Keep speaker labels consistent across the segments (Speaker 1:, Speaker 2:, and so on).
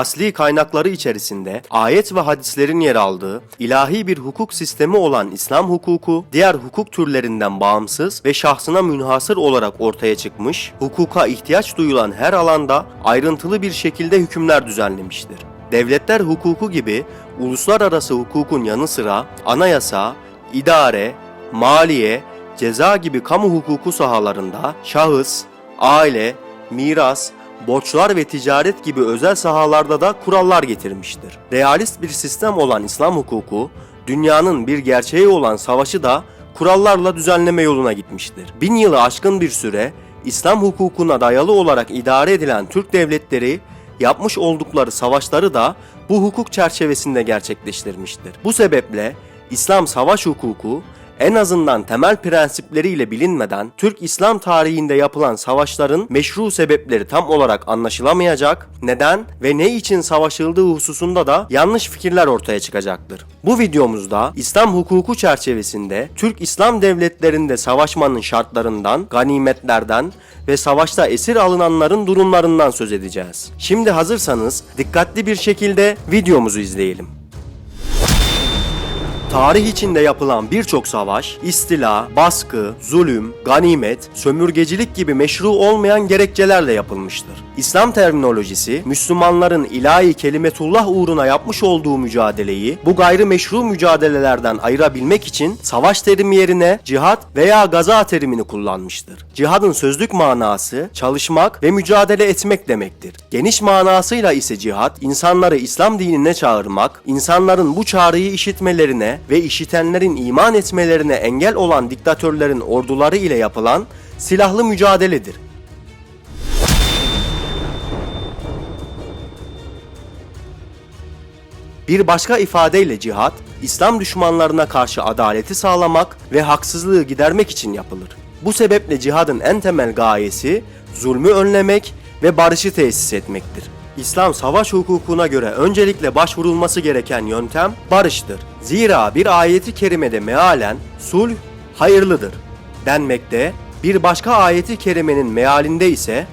Speaker 1: asli kaynakları içerisinde ayet ve hadislerin yer aldığı ilahi bir hukuk sistemi olan İslam hukuku, diğer hukuk türlerinden bağımsız ve şahsına münhasır olarak ortaya çıkmış, hukuka ihtiyaç duyulan her alanda ayrıntılı bir şekilde hükümler düzenlemiştir. Devletler hukuku gibi uluslararası hukukun yanı sıra anayasa, idare, maliye, ceza gibi kamu hukuku sahalarında şahıs, aile, miras, borçlar ve ticaret gibi özel sahalarda da kurallar getirmiştir. Realist bir sistem olan İslam hukuku, dünyanın bir gerçeği olan savaşı da kurallarla düzenleme yoluna gitmiştir. Bin yılı aşkın bir süre İslam hukukuna dayalı olarak idare edilen Türk devletleri yapmış oldukları savaşları da bu hukuk çerçevesinde gerçekleştirmiştir. Bu sebeple İslam savaş hukuku en azından temel prensipleriyle bilinmeden Türk İslam tarihinde yapılan savaşların meşru sebepleri tam olarak anlaşılamayacak, neden ve ne için savaşıldığı hususunda da yanlış fikirler ortaya çıkacaktır. Bu videomuzda İslam hukuku çerçevesinde Türk İslam devletlerinde savaşmanın şartlarından, ganimetlerden ve savaşta esir alınanların durumlarından söz edeceğiz. Şimdi hazırsanız dikkatli bir şekilde videomuzu izleyelim. Tarih içinde yapılan birçok savaş, istila, baskı, zulüm, ganimet, sömürgecilik gibi meşru olmayan gerekçelerle yapılmıştır. İslam terminolojisi, Müslümanların ilahi kelimetullah uğruna yapmış olduğu mücadeleyi bu gayri meşru mücadelelerden ayırabilmek için savaş terimi yerine cihat veya gaza terimini kullanmıştır. Cihadın sözlük manası çalışmak ve mücadele etmek demektir. Geniş manasıyla ise cihat, insanları İslam dinine çağırmak, insanların bu çağrıyı işitmelerine ve işitenlerin iman etmelerine engel olan diktatörlerin orduları ile yapılan silahlı mücadeledir. Bir başka ifadeyle cihat, İslam düşmanlarına karşı adaleti sağlamak ve haksızlığı gidermek için yapılır. Bu sebeple cihadın en temel gayesi zulmü önlemek ve barışı tesis etmektir. İslam savaş hukukuna göre öncelikle başvurulması gereken yöntem barıştır. Zira bir ayeti kerimede mealen sulh hayırlıdır denmekte, bir başka ayeti kerimenin mealinde ise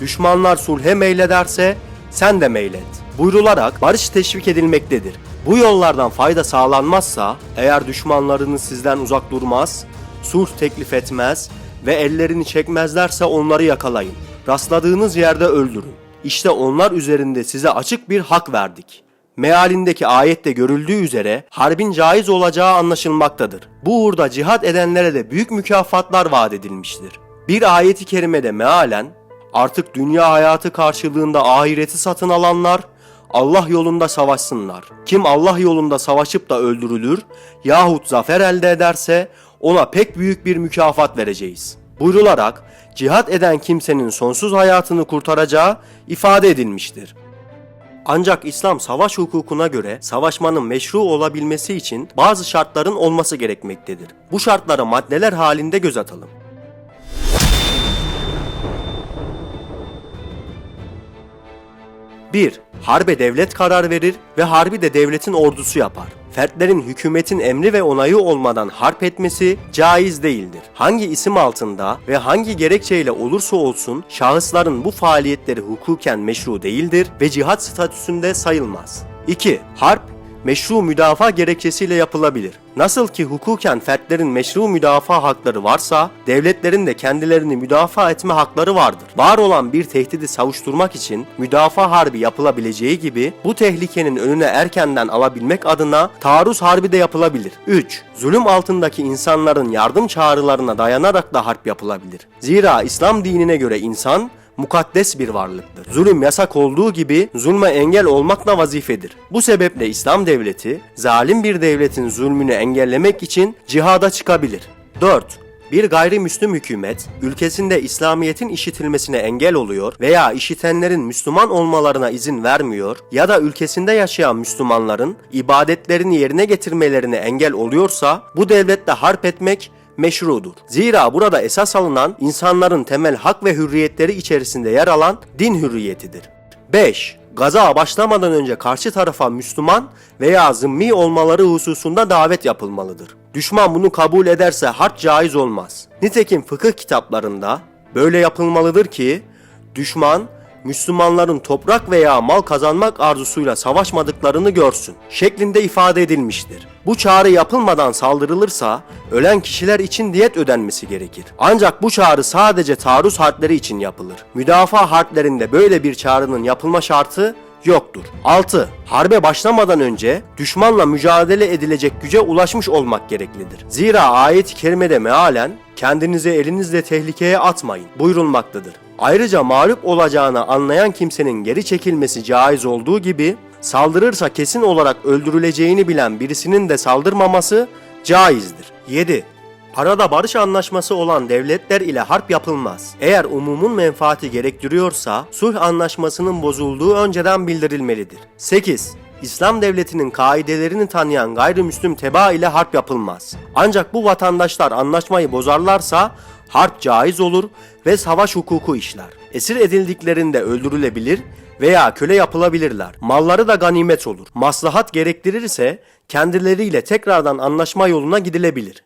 Speaker 1: düşmanlar sulhe meylederse sen de meylet buyrularak barış teşvik edilmektedir. Bu yollardan fayda sağlanmazsa eğer düşmanlarınız sizden uzak durmaz, sulh teklif etmez ve ellerini çekmezlerse onları yakalayın. Rastladığınız yerde öldürün. İşte onlar üzerinde size açık bir hak verdik. Mealindeki ayette görüldüğü üzere harbin caiz olacağı anlaşılmaktadır. Bu uğurda cihat edenlere de büyük mükafatlar vaat edilmiştir. Bir ayeti kerimede mealen artık dünya hayatı karşılığında ahireti satın alanlar Allah yolunda savaşsınlar. Kim Allah yolunda savaşıp da öldürülür yahut zafer elde ederse ona pek büyük bir mükafat vereceğiz. Buyrularak cihat eden kimsenin sonsuz hayatını kurtaracağı ifade edilmiştir. Ancak İslam savaş hukukuna göre savaşmanın meşru olabilmesi için bazı şartların olması gerekmektedir. Bu şartlara maddeler halinde göz atalım. 1. Harbe devlet karar verir ve harbi de devletin ordusu yapar. Fertlerin hükümetin emri ve onayı olmadan harp etmesi caiz değildir. Hangi isim altında ve hangi gerekçeyle olursa olsun şahısların bu faaliyetleri hukuken meşru değildir ve cihat statüsünde sayılmaz. 2. Harp meşru müdafaa gerekçesiyle yapılabilir. Nasıl ki hukuken fertlerin meşru müdafaa hakları varsa, devletlerin de kendilerini müdafaa etme hakları vardır. Var olan bir tehdidi savuşturmak için müdafaa harbi yapılabileceği gibi bu tehlikenin önüne erkenden alabilmek adına taarruz harbi de yapılabilir. 3. Zulüm altındaki insanların yardım çağrılarına dayanarak da harp yapılabilir. Zira İslam dinine göre insan mukaddes bir varlıktır. Zulüm yasak olduğu gibi zulme engel olmak da vazifedir. Bu sebeple İslam devleti zalim bir devletin zulmünü engellemek için cihada çıkabilir. 4. Bir gayrimüslim hükümet ülkesinde İslamiyet'in işitilmesine engel oluyor veya işitenlerin Müslüman olmalarına izin vermiyor ya da ülkesinde yaşayan Müslümanların ibadetlerini yerine getirmelerine engel oluyorsa bu devletle harp etmek meşrudur. Zira burada esas alınan insanların temel hak ve hürriyetleri içerisinde yer alan din hürriyetidir. 5. Gaza başlamadan önce karşı tarafa Müslüman veya zımmi olmaları hususunda davet yapılmalıdır. Düşman bunu kabul ederse harp caiz olmaz. Nitekim fıkıh kitaplarında böyle yapılmalıdır ki düşman Müslümanların toprak veya mal kazanmak arzusuyla savaşmadıklarını görsün şeklinde ifade edilmiştir. Bu çağrı yapılmadan saldırılırsa ölen kişiler için diyet ödenmesi gerekir. Ancak bu çağrı sadece taarruz harpleri için yapılır. Müdafaa harplerinde böyle bir çağrının yapılma şartı yoktur. 6. Harbe başlamadan önce düşmanla mücadele edilecek güce ulaşmış olmak gereklidir. Zira ayet-i kerimede mealen kendinizi elinizle tehlikeye atmayın buyurulmaktadır. Ayrıca mağlup olacağını anlayan kimsenin geri çekilmesi caiz olduğu gibi saldırırsa kesin olarak öldürüleceğini bilen birisinin de saldırmaması caizdir. 7. Arada barış anlaşması olan devletler ile harp yapılmaz. Eğer umumun menfaati gerektiriyorsa sulh anlaşmasının bozulduğu önceden bildirilmelidir. 8. İslam devletinin kaidelerini tanıyan gayrimüslim teba ile harp yapılmaz. Ancak bu vatandaşlar anlaşmayı bozarlarsa harp caiz olur ve savaş hukuku işler. Esir edildiklerinde öldürülebilir veya köle yapılabilirler. Malları da ganimet olur. Maslahat gerektirirse kendileriyle tekrardan anlaşma yoluna gidilebilir.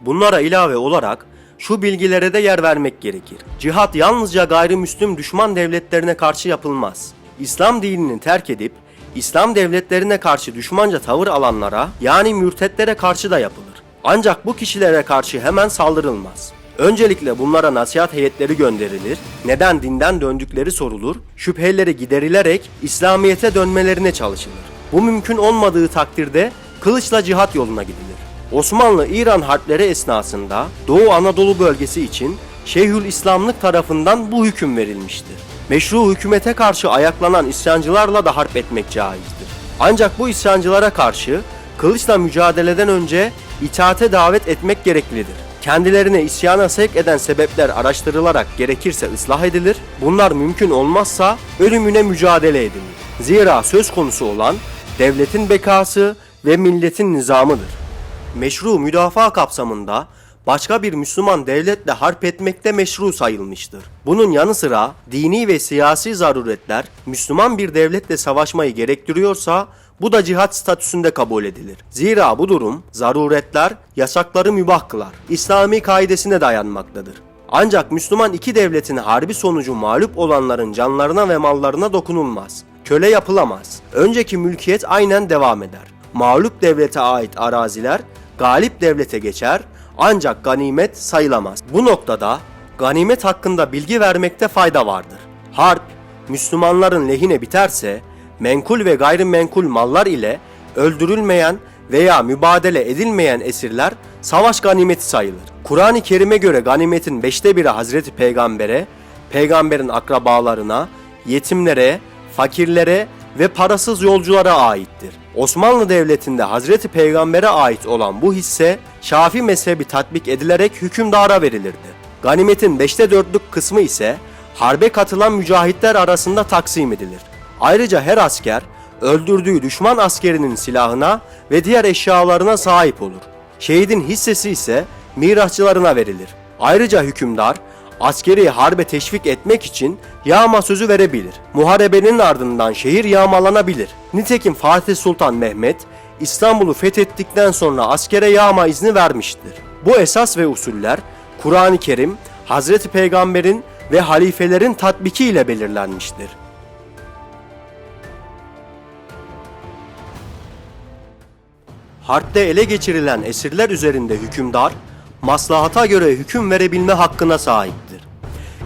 Speaker 1: Bunlara ilave olarak şu bilgilere de yer vermek gerekir. Cihat yalnızca gayrimüslim düşman devletlerine karşı yapılmaz. İslam dinini terk edip İslam devletlerine karşı düşmanca tavır alanlara yani mürtetlere karşı da yapılır. Ancak bu kişilere karşı hemen saldırılmaz. Öncelikle bunlara nasihat heyetleri gönderilir, neden dinden döndükleri sorulur, şüpheleri giderilerek İslamiyete dönmelerine çalışılır. Bu mümkün olmadığı takdirde kılıçla cihat yoluna gidilir. Osmanlı-İran harpleri esnasında Doğu Anadolu bölgesi için Şeyhül İslamlık tarafından bu hüküm verilmiştir. Meşru hükümete karşı ayaklanan isyancılarla da harp etmek caizdir. Ancak bu isyancılara karşı kılıçla mücadeleden önce itaate davet etmek gereklidir. Kendilerine isyana sevk eden sebepler araştırılarak gerekirse ıslah edilir. Bunlar mümkün olmazsa ölümüne mücadele edilir. Zira söz konusu olan devletin bekası ve milletin nizamıdır meşru müdafaa kapsamında başka bir Müslüman devletle harp etmekte meşru sayılmıştır. Bunun yanı sıra dini ve siyasi zaruretler Müslüman bir devletle savaşmayı gerektiriyorsa bu da cihat statüsünde kabul edilir. Zira bu durum zaruretler yasakları mübah kılar. İslami kaidesine dayanmaktadır. Ancak Müslüman iki devletin harbi sonucu mağlup olanların canlarına ve mallarına dokunulmaz. Köle yapılamaz. Önceki mülkiyet aynen devam eder. Mağlup devlete ait araziler galip devlete geçer ancak ganimet sayılamaz. Bu noktada ganimet hakkında bilgi vermekte fayda vardır. Harp Müslümanların lehine biterse menkul ve gayrimenkul mallar ile öldürülmeyen veya mübadele edilmeyen esirler savaş ganimeti sayılır. Kur'an-ı Kerim'e göre ganimetin beşte biri Hazreti Peygamber'e, peygamberin akrabalarına, yetimlere, fakirlere ve parasız yolculara aittir. Osmanlı Devleti'nde Hazreti Peygamber'e ait olan bu hisse Şafi mezhebi tatbik edilerek hükümdara verilirdi. Ganimetin beşte dörtlük kısmı ise harbe katılan mücahitler arasında taksim edilir. Ayrıca her asker öldürdüğü düşman askerinin silahına ve diğer eşyalarına sahip olur. Şehidin hissesi ise mirasçılarına verilir. Ayrıca hükümdar askeri harbe teşvik etmek için yağma sözü verebilir. Muharebenin ardından şehir yağmalanabilir. Nitekim Fatih Sultan Mehmet İstanbul'u fethettikten sonra askere yağma izni vermiştir. Bu esas ve usuller Kur'an-ı Kerim, Hazreti Peygamber'in ve halifelerin tatbiki ile belirlenmiştir. Harpte ele geçirilen esirler üzerinde hükümdar, maslahata göre hüküm verebilme hakkına sahiptir.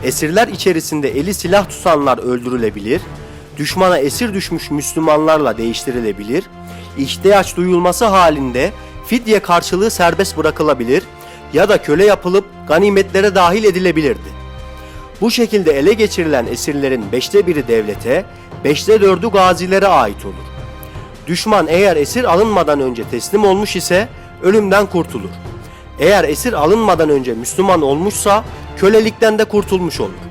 Speaker 1: Esirler içerisinde eli silah tutanlar öldürülebilir, düşmana esir düşmüş Müslümanlarla değiştirilebilir, ihtiyaç duyulması halinde fidye karşılığı serbest bırakılabilir ya da köle yapılıp ganimetlere dahil edilebilirdi. Bu şekilde ele geçirilen esirlerin beşte biri devlete, beşte dördü gazilere ait olur. Düşman eğer esir alınmadan önce teslim olmuş ise ölümden kurtulur. Eğer esir alınmadan önce Müslüman olmuşsa kölelikten de kurtulmuş olur.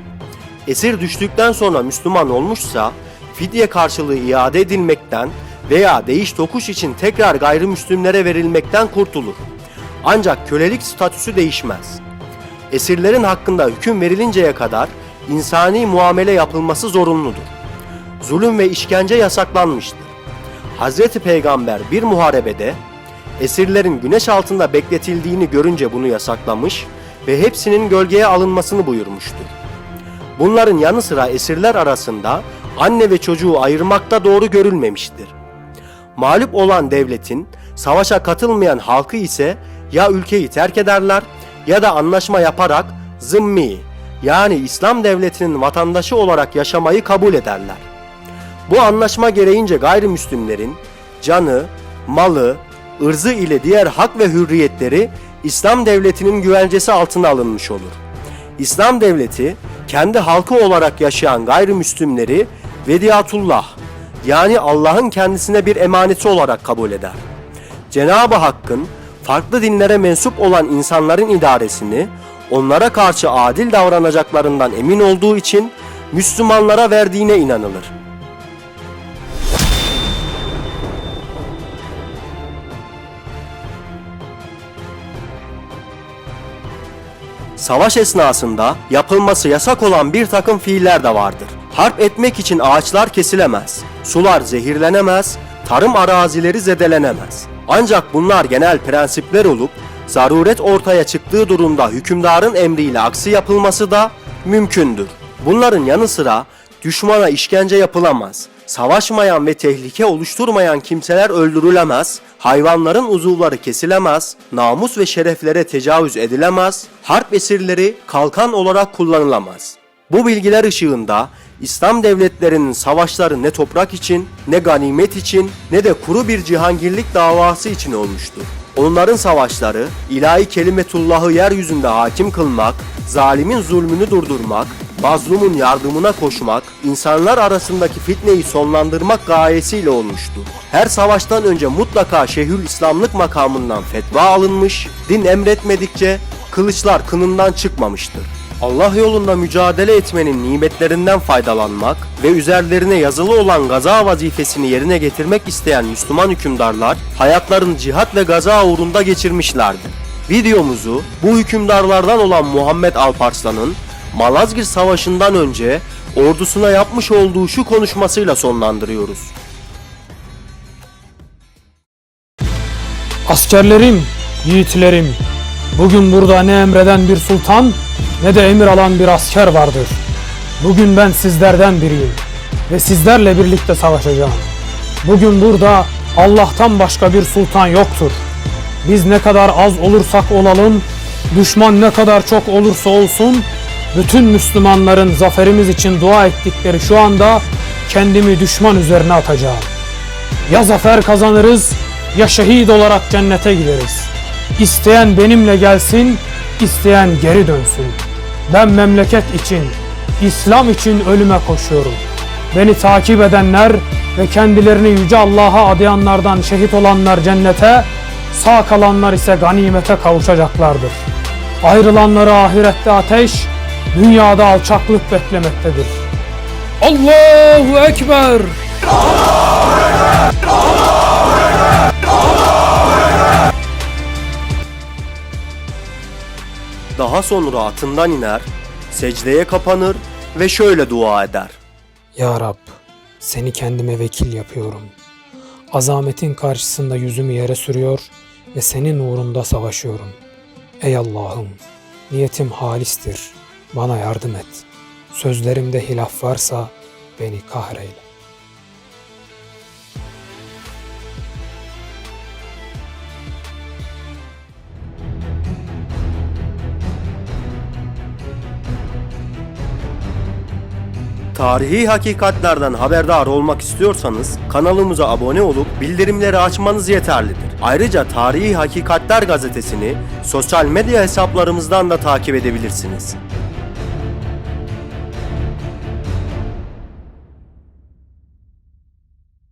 Speaker 1: Esir düştükten sonra Müslüman olmuşsa fidye karşılığı iade edilmekten veya değiş tokuş için tekrar gayrimüslimlere verilmekten kurtulur. Ancak kölelik statüsü değişmez. Esirlerin hakkında hüküm verilinceye kadar insani muamele yapılması zorunludur. Zulüm ve işkence yasaklanmıştır. Hazreti Peygamber bir muharebede esirlerin güneş altında bekletildiğini görünce bunu yasaklamış ve hepsinin gölgeye alınmasını buyurmuştur. Bunların yanı sıra esirler arasında anne ve çocuğu ayırmakta doğru görülmemiştir. Mağlup olan devletin savaşa katılmayan halkı ise ya ülkeyi terk ederler ya da anlaşma yaparak zımmi yani İslam devletinin vatandaşı olarak yaşamayı kabul ederler. Bu anlaşma gereğince gayrimüslimlerin canı, malı, ırzı ile diğer hak ve hürriyetleri İslam devletinin güvencesi altına alınmış olur. İslam devleti kendi halkı olarak yaşayan gayrimüslimleri vediyatullah yani Allah'ın kendisine bir emaneti olarak kabul eder. Cenab-ı Hakk'ın farklı dinlere mensup olan insanların idaresini onlara karşı adil davranacaklarından emin olduğu için Müslümanlara verdiğine inanılır. Savaş esnasında yapılması yasak olan bir takım fiiller de vardır. Harp etmek için ağaçlar kesilemez, sular zehirlenemez, tarım arazileri zedelenemez. Ancak bunlar genel prensipler olup zaruret ortaya çıktığı durumda hükümdarın emriyle aksi yapılması da mümkündür. Bunların yanı sıra düşmana işkence yapılamaz. Savaşmayan ve tehlike oluşturmayan kimseler öldürülemez, hayvanların uzuvları kesilemez, namus ve şereflere tecavüz edilemez, harp esirleri kalkan olarak kullanılamaz. Bu bilgiler ışığında İslam devletlerinin savaşları ne toprak için, ne ganimet için, ne de kuru bir cihangirlik davası için olmuştur. Onların savaşları ilahi kelimetullahı yeryüzünde hakim kılmak, zalimin zulmünü durdurmak, mazlumun yardımına koşmak, insanlar arasındaki fitneyi sonlandırmak gayesiyle olmuştur. Her savaştan önce mutlaka Şeyhül İslamlık makamından fetva alınmış, din emretmedikçe kılıçlar kınından çıkmamıştır. Allah yolunda mücadele etmenin nimetlerinden faydalanmak ve üzerlerine yazılı olan gaza vazifesini yerine getirmek isteyen Müslüman hükümdarlar hayatlarını cihat ve gaza uğrunda geçirmişlerdir. Videomuzu bu hükümdarlardan olan Muhammed Alparslan'ın Malazgirt Savaşı'ndan önce ordusuna yapmış olduğu şu konuşmasıyla sonlandırıyoruz.
Speaker 2: Askerlerim, yiğitlerim, bugün burada ne emreden bir sultan ne de emir alan bir asker vardır. Bugün ben sizlerden biriyim ve sizlerle birlikte savaşacağım. Bugün burada Allah'tan başka bir sultan yoktur. Biz ne kadar az olursak olalım, düşman ne kadar çok olursa olsun, bütün Müslümanların zaferimiz için dua ettikleri şu anda kendimi düşman üzerine atacağım. Ya zafer kazanırız ya şehit olarak cennete gideriz. İsteyen benimle gelsin, isteyen geri dönsün. Ben memleket için, İslam için ölüme koşuyorum. Beni takip edenler ve kendilerini yüce Allah'a adayanlardan şehit olanlar cennete, sağ kalanlar ise ganimete kavuşacaklardır. Ayrılanları ahirette ateş, dünyada alçaklık beklemektedir. Allahu Ekber!
Speaker 1: Daha sonra atından iner, secdeye kapanır ve şöyle dua eder.
Speaker 2: Ya Rab, seni kendime vekil yapıyorum. Azametin karşısında yüzümü yere sürüyor ve senin uğrunda savaşıyorum. Ey Allah'ım, niyetim halistir. Bana yardım et. Sözlerimde hilaf varsa beni kahreyle.
Speaker 1: Tarihi hakikatlerden haberdar olmak istiyorsanız kanalımıza abone olup bildirimleri açmanız yeterlidir. Ayrıca Tarihi Hakikatler gazetesini sosyal medya hesaplarımızdan da takip edebilirsiniz.